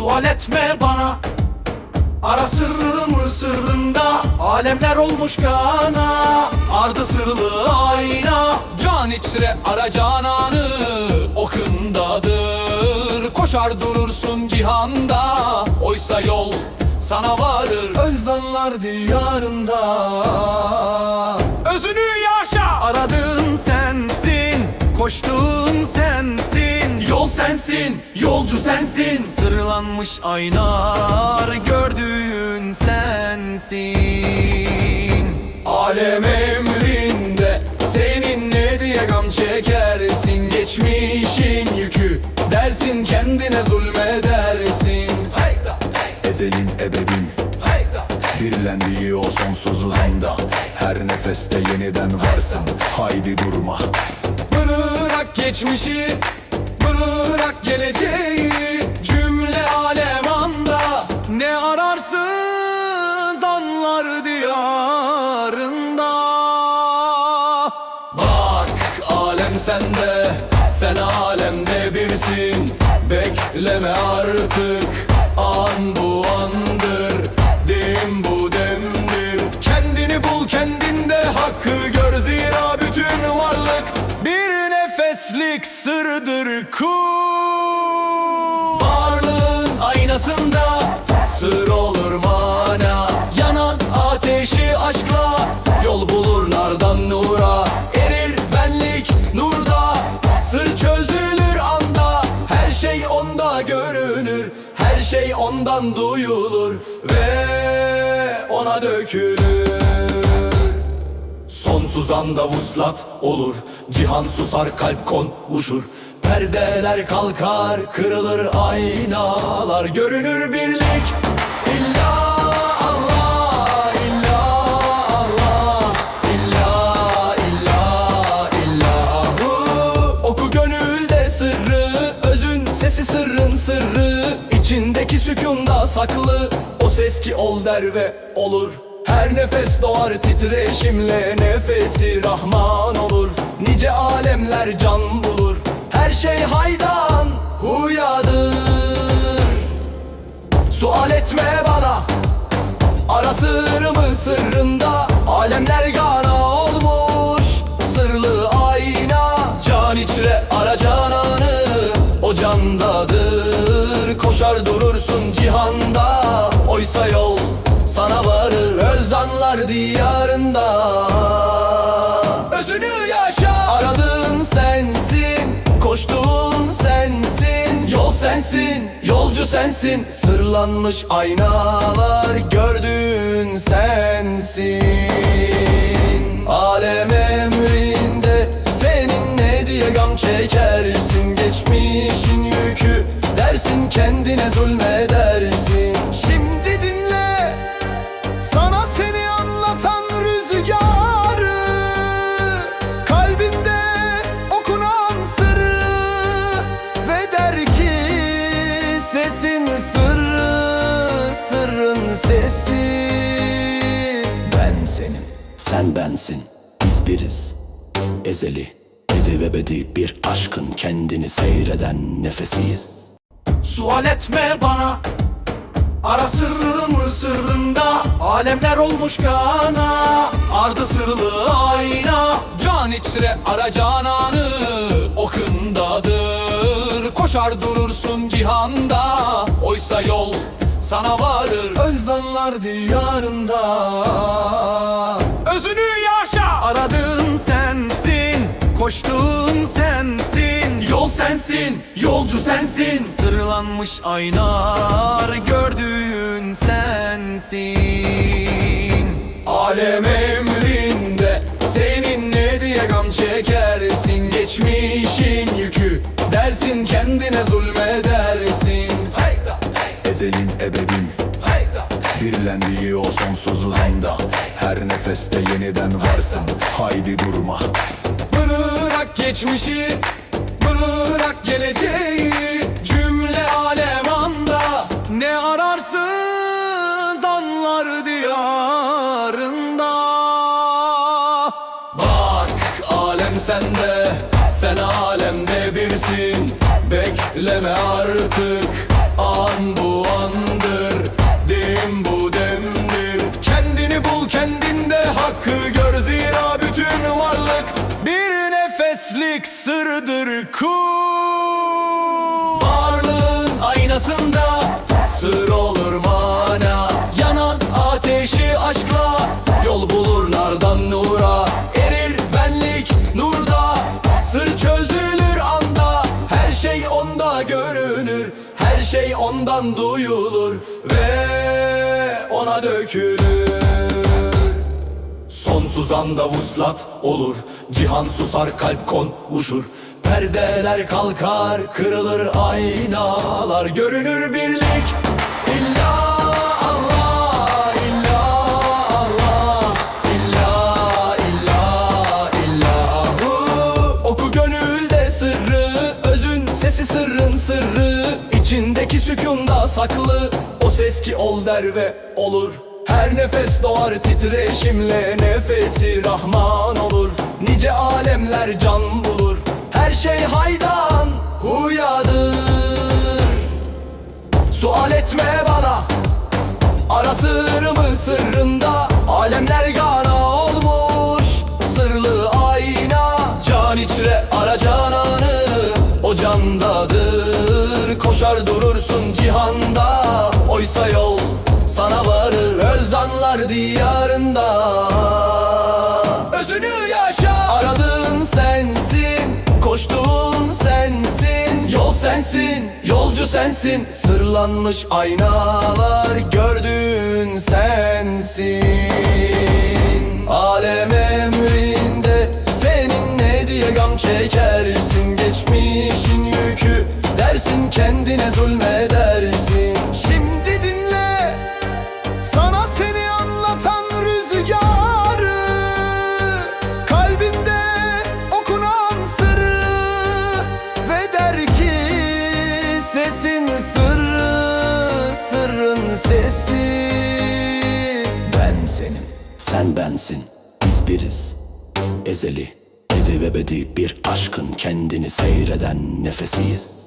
Sual etme bana. Ara sırrımı sırrında Alemler olmuş kana. Ardı sırlı ayna Can içre ara cananı okındadır. Koşar durursun cihanda Oysa yol sana varır. Ölzanlar diyarında. Özünü yaşa. Aradığın sensin Koştuğun sensin. Yol sensin Yolcu sensin. Sırlanmış aynar Gördüğün sensin. Alem emrinde Senin ne diye gam çekersin? Geçmişin yükü Dersin kendine zulmedersin. Heyda Ezelin ebedin. Birlendiği o sonsuz anda Her nefeste yeniden varsın. Haydi durma geçmişi Bırak geleceği. Cümle alem anda Ne ararsın zanlar diyarında? Bak alem sende Sen alemde birsin Bekleme artık An bu andır. Dem bu demdir. Kendini bul kendinde Hakkı gör zira bütün Bir nefeslik sırdır kul. Varlığın aynasında Sır olur mana. Yanan ateşi aşkla Yol bulur nardan nura. Erir benlik nurda Sır çözülür anda. Her şey onda görünür Her şey ondan duyulur Ve ona dökülür Sonsuz anda vuslat olur. Cihan susar kalp konuşur Perdeler kalkar kırılır aynalar. Görünür birlik. İlla Allah İlla Allah. İlla İlla İllahu Oku gönülde sırrı. Özün sesi sırrın sırrı. İçindeki sükunda saklı. O ses ki ol der ve olur her nefes doğar titreşimle Nefesi Rahman olur. Nice alemler can bulur. Her şey haydan huyadır. Sual etme bana. Ara sırrımı sırrında? Alemler gana Ölzanlar diyarında. Özünü yaşa. Aradığın sensin Koştuğun sensin. Yol sensin Yolcu sensin. Sırlanmış aynalar Gördüğün sensin. Alem emrinde Senin ne diye gam çekersin? Geçmişin yükü Dersin kendine zulmedersin sırrı Sırrın sesi. Ben senim, sen bensin, biz biriz. Ezeli, edi ve bedi bir aşkın kendini seyreden nefesiyiz. Sual etme bana. Ara sırrımı sırrında. Alemler olmuş kana. Ardı sırlı ayna. Can içre ara cananı. Okındadır Koşar durursun cihanda Oysa yol sana varır. Ölzanlar diyarında. Özünü yaşa. Aradığın sensin Koştuğun sensin. Yol sensin Yolcu sensin. Sırlanmış aynar Gördüğün sensin. Alem emrinde Senin ne diye gam çekersin? Geçmişin yükü Dersin kendine Heyda Ezelin ebedin. Birlendiği o sonsuz anda Her nefeste yeniden varsın. Haydi durma. Bırak geçmişi Bırak geleceği. Cümle alem anda Ne ararsın zanlar diyarında? Bak alem sende Sen alemde birsin. Bekleme artık An bu andır Dim bu demdir Kendini bul kendinde hakkı gör Zira bütün varlık Bir nefeslik sırdır kul Varlığın aynasında Sır olur mu? Ondan duyulur Ve ona dökülür. Sonsuz anda vuslat olur Cihan susar kalp konuşur. Perdeler kalkar kırılır aynalar. Görünür birlik İlla Allah İlla Allah İlla İlla İllahu Oku gönülde sırrı Özün sesi sırrın sırrı İçindeki sükunda saklı. O ses ki ol der ve olur. Her nefes doğar titreşimle Nefesi Rahman olur. Nice alemler can bulur. Her şey haydan huyadır. Sual etme bana Ara sırrımı sırrında Ölzanlar diyarında. Özünü yaşa. Aradığın sensin Koştuğun sensin. Yol sensin Yolcu sensin. Sırlanmış aynalar Gördüğün sensin. Alem emrinde Senin ne diye gam çekersin? Geçmişin yükü Dersin kendine zulmedersin sen bensin, biz biriz. Ezeli, ede ve bedi bir aşkın kendini seyreden nefesiyiz